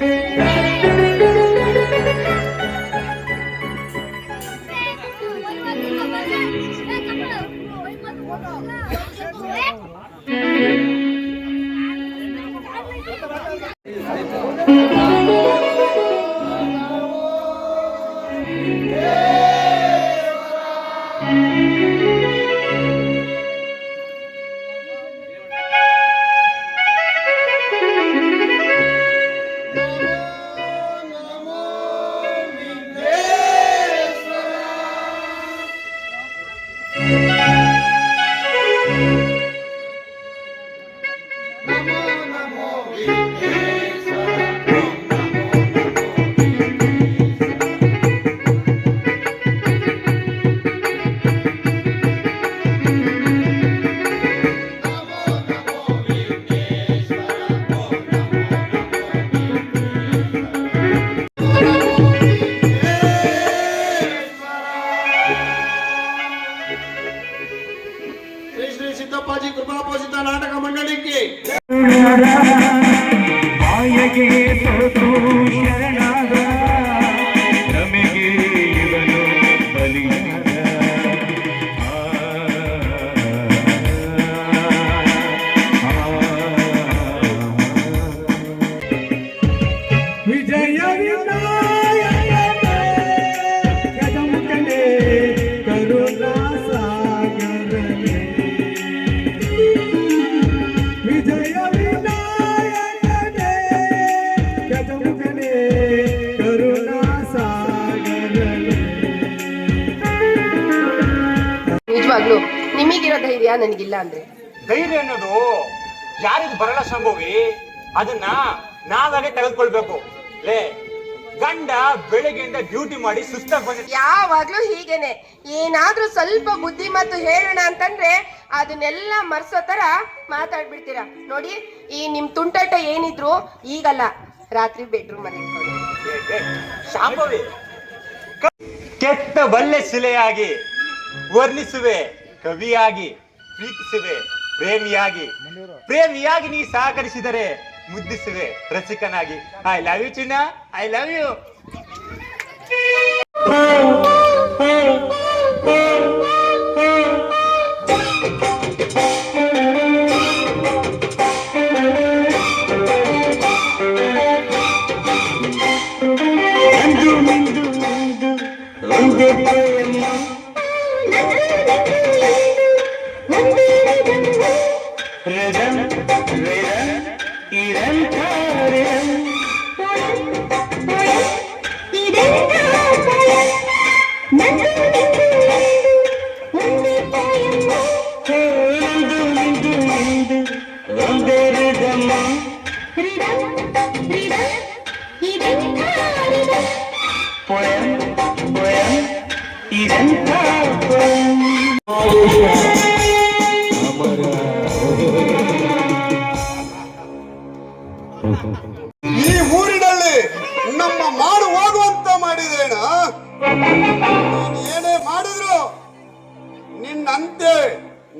Música ನನಗಿಲ್ಲ ಅಂದ್ರೆ? ಧೈರ್ಯ ಅನ್ನೋದು ಯಾರಿಗೂ ಬರಲ್ಲ ಸಂಭವಿ ಅದನ್ನ ನಾವಾಗೆ ತೆಗೆದುಕೊಳ್ಬೇಕು. ಲೇ ಗಂಡ ಬೆಳಗ್ಗೆಯಿಂದ ಡ್ಯೂಟಿ ಮಾಡಿ ಸುಸ್ತಾಗಿ ಬಂದ. ಯಾವಾಗ್ಲೂ ಹೀಗೇನೆ. ಏನಾದ್ರೂ ಸ್ವಲ್ಪ ಬುದ್ಧಿ ಮತ್ತು ಹೇಳೋಣ ಅಂತಂದ್ರೆ ಅದನ್ನೆಲ್ಲ ಮರ್ಸೋ ತರ ಮಾತಾಡ್ಬಿಡ್ತೀರಾ? ನೋಡಿ ಈ ನಿಮ್ ತುಂಟಾಟ ಏನಿದ್ರು ಈಗಲ್ಲ. ರಾತ್ರಿ ಬೆಡ್ರೂಮ್ ಅಲ್ಲಿ ಶಾಂಭವಿ ಕೆಟ್ಟ ಬಲ್ಲೆ ಶಿಲೆಯಾಗಿ ವರ್ಣಿಸುವೆ ಕವಿಯಾಗಿ. ಪ್ರೀತಿಸುವೆ ಪ್ರೇಮಿಯಾಗಿ. ಪ್ರೇಮಿಯಾಗಿ ನೀ ಸಹಕರಿಸಿದರೆ ಮುದ್ದಿಸುವೆ ರಸಿಕನಾಗಿ. ಐ ಲವ್ ಯು ಚಿನ್ನ. ಐ ಲವ್ ಯು Thank ಮಿಂದು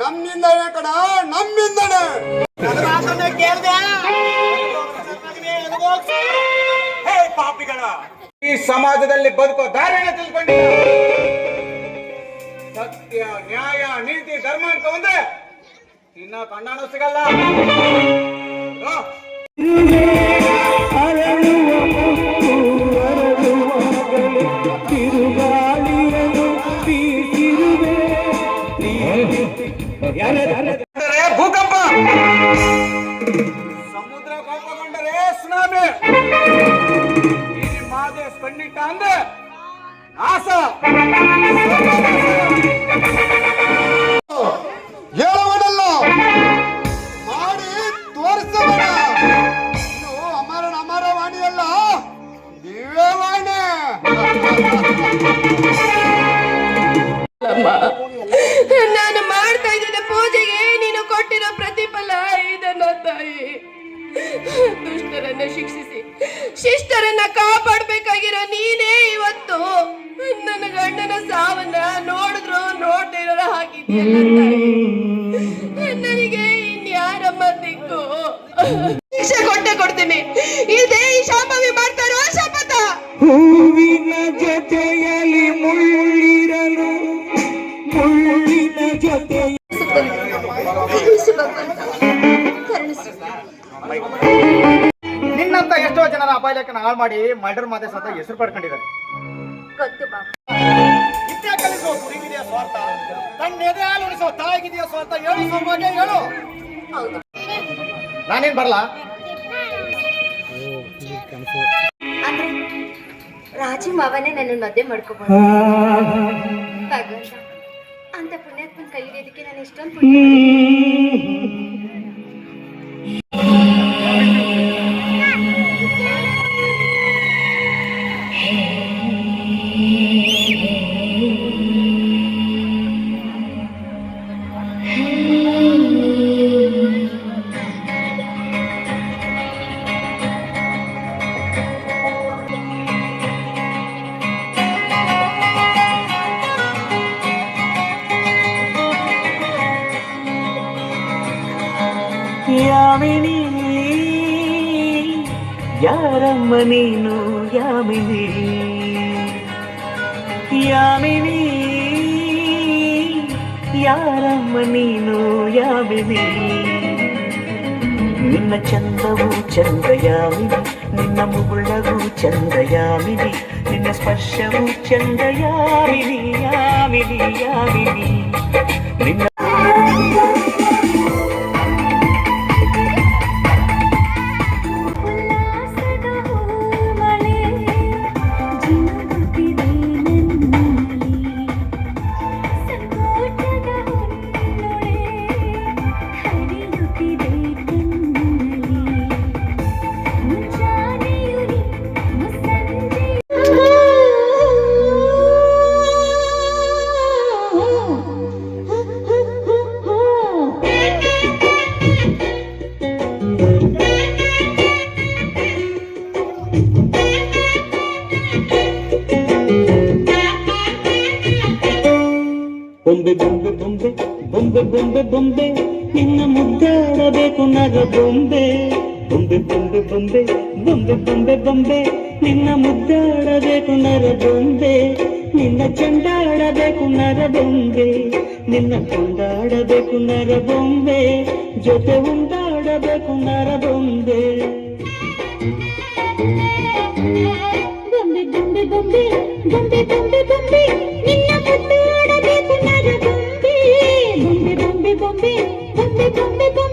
ನಮ್ಮಿಂದನೇ ಕಣ ನಮ್ಮಿಂದನೇ ಹೇ ಪಾಪಿಗಳ, ಈ ಸಮಾಜದಲ್ಲಿ ಬದುಕೋ ದಾರಿನ ತಿಳ್ಕೊಂಡಿ ಸತ್ಯ, ನ್ಯಾಯ, ನೀತಿ, ಧರ್ಮ ಅಂತ ಒಂದ್ರೆ ಇನ್ನ ಕಣ್ಣಾನು ಸಿಗಲ್ಲ. సముద్ర కోపకుండ రే సునామీ ఇది మాదే స్పండిట అంద ಕಳಿಸಿ ಶಿಷ್ಟರನ್ನ ಕಾಪಾಡ್ಬೇಕಾಗಿರೋ ನೀನೇ ಇವತ್ತು. ನನ್ನ ಗಂಡನ ಸಾವನ್ನ ನೋಡಿದ್ರು ನೋಡ್ದೇ ಇರೋ ನನಗೆ ಇನ್ಯಾರಮ್ಮ ದಿಕ್ಕು? ಶಿಕ್ಷೆ ಕೊಟ್ಟೆ ಕೊಡ್ತೀನಿ. ಇದೇ ಈ ಶಾಪ ಮಾಡ್ತಾರೋ ಶಪಥ. ಹೂವಿನ ಜೊತೆಯಲ್ಲಿ ಮುಳ್ಳಿರಲು ಮುಳ್ಳಿನ ಜೊತೆ ಕರುಣಿಸಿ ಶಾಂಭವಿ ಅಪಾಯಕ್ಕೆ ಹಾಳು ಮಾಡಿ ಮರ್ಡರ್ ಮಾತೆ ಸತ ಹೆಸರು ಪಡ್ಕೊಂಡಿದ್ದಾರೆ. ಗೊತ್ತು ಬಾಬು. ವಿದ್ಯೆ ಕಲಿಸೋ ಗುರಿಗಿದೆಯ ಸ್ವಾರ್ಥ? ತನ್ನ ಎದೆ ಹಾಲು ಉಳಿಸೋ ತಾಯಿಗಿದೆಯ ಸ್ವಾರ್ಥ? ಹೇಳು ಸೌಭಾಗ್ಯ ಹೇಳು. ಹೌದು. ನಾನೇನ್ ಬರಲ್ಲ ಅಂದ್ರೆ ರಾಜು ಮಾವನೇ ನನ್ನ ಮದ್ದೆ ಮಾಡ್ಕೋಬಹುದು ಭಗವಂತ ಅಂತ ಪುಣ್ಯಾತ್ಮನ ಕೈ ಹಿಡಿಯೋದಕ್ಕೆ ನಾನು ಎಷ್ಟೊಂದು ಪುಣ್ಯ ಮಾಡಿದ್ದೀನಿ. ನೀನು ಯಾಮಿನಿ ಯಾಮಿನಿ ಯಾರಮ್ಮ ನೀನು ಯಾಮಿನಿ ನಿನ್ನ ಚಂದವು ಚಂದ ಯಾಮಿನಿ ನಿನ್ನ ಮುಗುಳವು ಚಂದ ಯಾಮಿನಿ ನಿನ್ನ ಸ್ಪರ್ಶವು ಚಂದ ಯಾಮಿನಿ ಯಾಮಿನಿ ಯಾಮಿನಿ ನಿನ್ನ ನಿನ್ನ ಮುದ್ದಾಡಬೇಕು ನರ ಬೊಂಬೆ ನಿನ್ನ ಚಂಡಾಡಬೇಕು ನರ ಬೊಂಬೆ ನಿನ್ನ ಕೊಂಡಾಡಬೇಕು ನರ ಬೊಂಬೆ ಜೊತೆ ಉಂಡಾಡಬೇಕು ನರ ಬೊಂಬೆ ಬೊಂಬೆ ಬೊಂಬೆ ಬೊಂಬೆ ಬೊಂಬೆ ಬೊಂಬೆ ನಿನ್ನ ಮುದ್ದಾಡಬೇಕು ನರ ಬೊಂಬೆ ಬೊಂಬೆ ಬೊಂಬೆ ಬೊಂಬೆ ಬೊಂಬೆ ಬೊಂಬೆ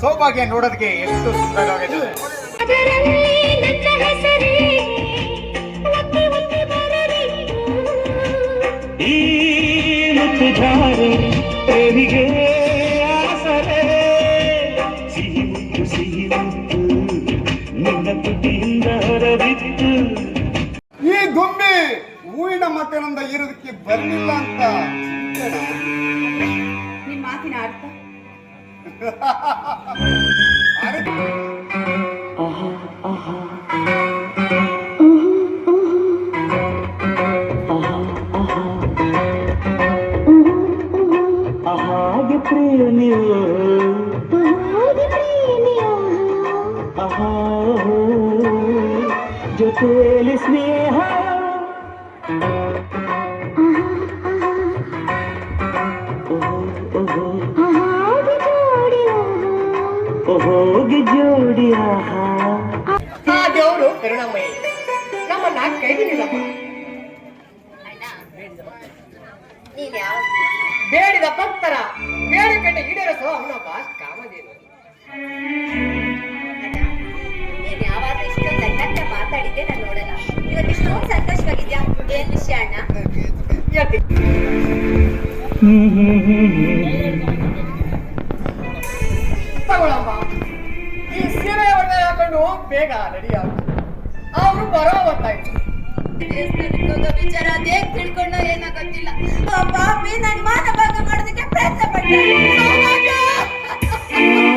ಸೌಭಾಗ್ಯ ನೋಡೋದಕ್ಕೆ ಎಷ್ಟು ಸುಂದರವಾಗಿದೆ. ಬರ್ಲಿಲ್ಲ ಅಂತ. ನಿಮ್ಮ ಮಾತಿನ ಅರ್ಥ? ಹೋಗಿ ಜೋಡಿ ಆಹಾರ ಆ ದೇವರು ಕರುಣಮಯಿ ನಮ್ಮನ್ನ ಕೈ ಬಿಡಿಲ್ಲಮ್ಮ ನೀನ್ ಯಾವ ಬೇಡಿದ ಭಕ್ತರ ಬೇಡಿಕೆಂಡ ಈಡೇರಿಸೋ ಅವನೊಬ್ಬ ಕಾಮಧೇನು ನೀನ್ ಯಾವಾಗ್ಲೂ ಇಷ್ಟೊಂದು ನನ್ನಂತೆ ಮಾತಾಡಿದ್ದೆ ನಾನು ನೋಡಲ್ಲ. ಇವತ್ತು ಇಷ್ಟೊಂದು ಸಂತೋಷವಾಗಿದ್ಯಾ? ಏನ್ ವಿಷಯ ಅಣ್ಣ? ಹೇಳ್ತೀನಿ. ತಗೊಳಮ್ಮ. ಈ ಸೀರೆ ಒಳ್ಳೆ ಹಾಕೊಂಡು ಬೇಗ ರೆಡಿ ಆಗ. ಅವರು ಬರೋ ಗೊತ್ತಾಯ್ತು ವಿಚಾರ ಅದೇ ತಿಳ್ಕೊಂಡೋ ಏನೋ ಗೊತ್ತಿಲ್ಲ ಆ ಪಾಪಿ ನನ್ನ ಮಾನ ಭಾಗ ಮಾಡೋದಕ್ಕೆ ಪ್ರಯತ್ನ ಪಟ್ಟ.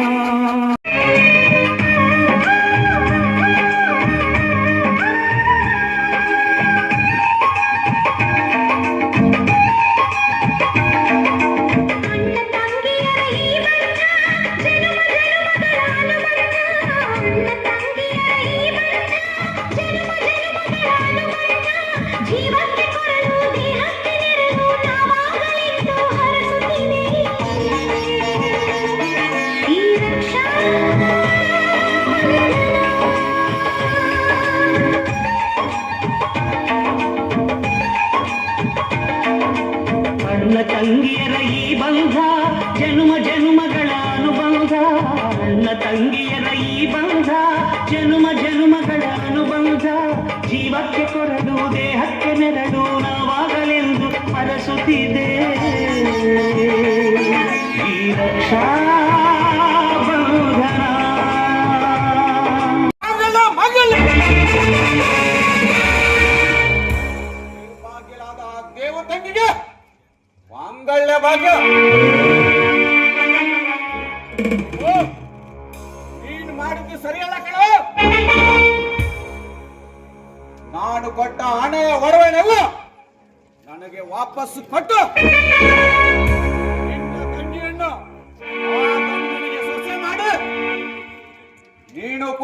Shine.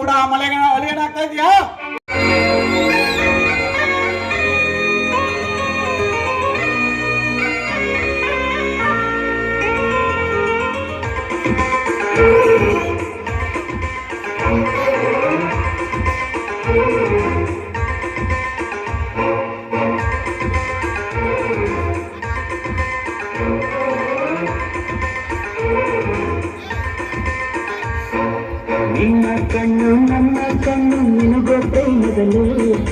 ಕೂಡ ಮಲೆಗೆ ಅಲಿಯನಾಗ್ತಾ ಇದೀಯಾ? ನಿನ್ನ ಕಣ್ಣು ನನ್ನ ಕಣ್ಣು ನಿನಗೋ ಪ್ರೇಮದ ಲೋಕ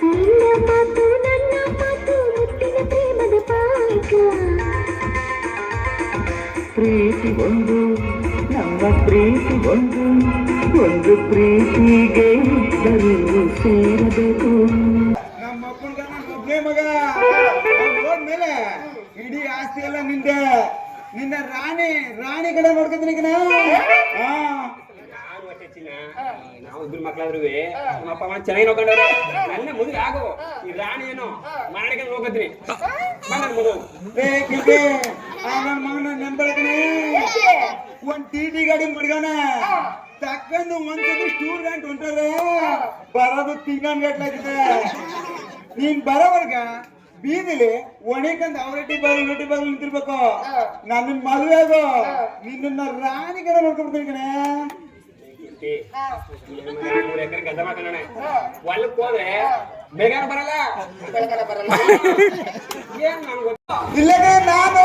ನಿನ್ನ ಮಾತು ನನ್ನ ಮಾತು ಮುತ್ತಿನ ಪ್ರೇಮದ ಪಾಕ ಪ್ರೀತಿ ಒಂದು ನಮ್ಮ ಪ್ರೀತಿ ಒಂದು ಒಂದು ಪ್ರೀತಿಗೆ ಇಬ್ಬರು ಸೇರಬೇಕು ನಿನ್ನ ರಾಣಿ ರಾಣಿ ಕಡೆ ನೋಡ್ಕೊತೀನಿ ಈಗ ನಾವು ಇಬ್ರು ಮಕ್ಳಾದ್ರು ನಮ್ಮ ಅಪ್ಪ ಅಮ್ಮ ಚೆನ್ನಾಗಿ ನೋಡ್ಕೊಂಡವ್ರೆ. ನನ್ನ ಮದುವೆ ಆಗು. ಈ ರಾಣಿ ಏನು ಮಾಡಿಕೊಂಡು ಹೋಗತ್ರಿ ಬಂದ ಮದುವೆ ನನ್ನ ಮಗನ ನೆಂಬಳಕನೆ ಒಂದ್ ಟಿ ಟಿ ಗಾಡಿ ಮುಡ್ಗಣ ತಕ್ಕಂದು ಒಂದ್ಸತಿ ಸ್ಟೂರ್ ಗಂಟು ಹೊಂಟಾರೆ ಬರೋದು ತಿಂಗಳ ಗಂಟ್ಲಾಗಿದೆ ನೀನ್ ಬರೋವರ್ಗ ಬೀದಿಲಿ ಒಣಕಂದ್ ಅವರಟ್ಟಿ ಬಾಗಿಲು ರೊಟ್ಟಿ ಬಾಗಿಲು ನಿಂತಿರ್ಬೇಕು. ನನ್ನ ಮದುವೆ ಅದು. ನಿನ್ನ ರಾಣಿ ಕಡೆ ನೋಡ್ಕೊಂಡ್ಬಿಡ್ತೀನಿ ಕಣೆ. ಹೊಲಕ್ ಹೋದ್ರೆ ಬರಲ್ಲ. ಏನ್ ನನ್ಗೆ ಗೊತ್ತಾ? ಇಲ್ಲದೆ ನಾನು.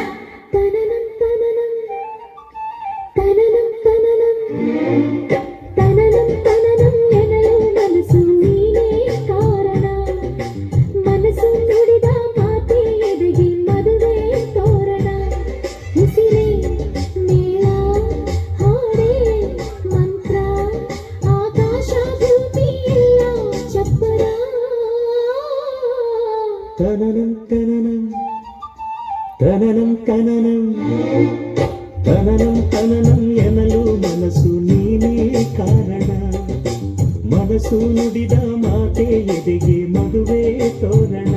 ತನನಂ ಕನನಂ, ತನನಂ ತನನಂ ಎನ್ನಲು ಮನಸ್ಸು ನೀನೇ ಕಾರಣ. ಮನಸ್ಸು ನುಡಿದ ಮಾತೆ ಎದೆಗೆ ಮದುವೆ ತೋರಣ.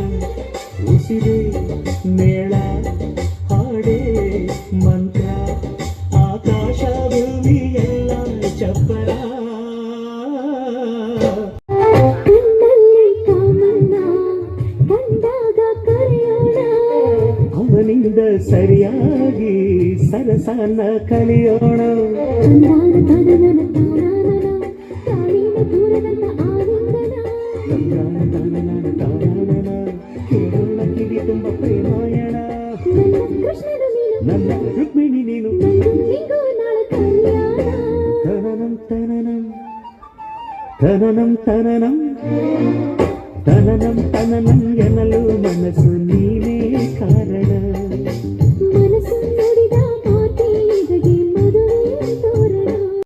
ಉಸಿರೇ, ಮೇಳ, ಹಾಡೇ ತುಂಬ ಪ್ರೇಮಾಯಣ ನನ್ನ ಕೃಷ್ಣನ ನೀನು ನನ್ನ ರುಕ್ಮಿಣಿ ನೀನು ನಂದು ನಿಂಗೂ ನಾಳೆ ಕಲ್ಯಾಣ ತನನಂ ತನನಂ ತನನಂ ತನನಂ ತನನಂ